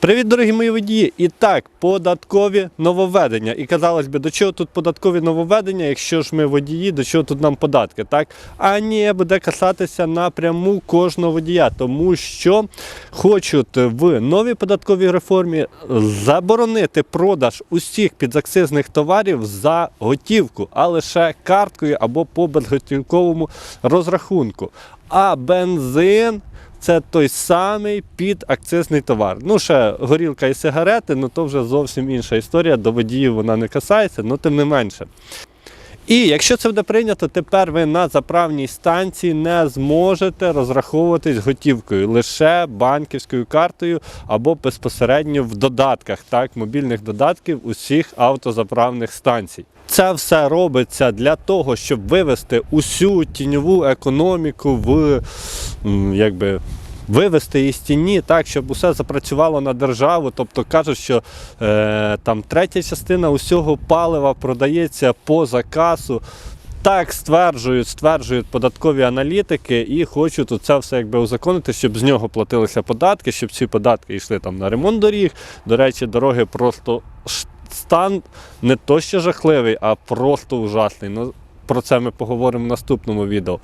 Привіт, дорогі мої водії! І так, податкові нововведення. І казалось би, до чого тут податкові нововведення, якщо ж ми водії, до чого тут нам податки, так? А ні, буде касатися напряму кожного водія, тому що хочуть в новій податковій реформі заборонити продаж усіх підакцизних товарів за готівку, а лише карткою або по безготівковому розрахунку. А бензин це той самий підакцизний товар. Ну, ще горілка і сигарети, ну то вже зовсім інша історія. До водіїв вона не касається, ну тим не менше. І якщо це буде прийнято, тепер ви на заправній станції не зможете розраховуватись готівкою, лише банківською картою або безпосередньо в додатках, так, мобільних додатків усіх автозаправних станцій. Це все робиться для того, щоб вивести усю тіньову економіку в якби. Вивести її з тіні так, щоб усе запрацювало на державу. Тобто кажуть, що е, там третя частина усього палива продається по заказу. Так стверджують, стверджують податкові аналітики і хочуть це все якби узаконити, щоб з нього платилися податки, щоб ці податки йшли там на ремонт доріг. До речі, дороги просто стан не то що жахливий, а просто ужасний. Ну, про це ми поговоримо в наступному відео.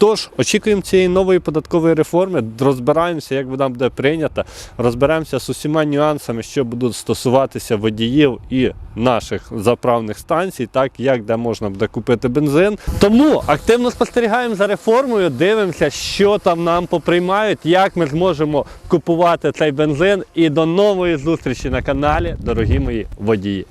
Тож, очікуємо цієї нової податкової реформи, розбираємося, як вона буде прийнята, розберемося з усіма нюансами, що будуть стосуватися водіїв і наших заправних станцій, так як де можна буде купити бензин. Тому активно спостерігаємо за реформою, дивимося, що там нам поприймають, як ми зможемо купувати цей бензин. І до нової зустрічі на каналі, дорогі мої водії.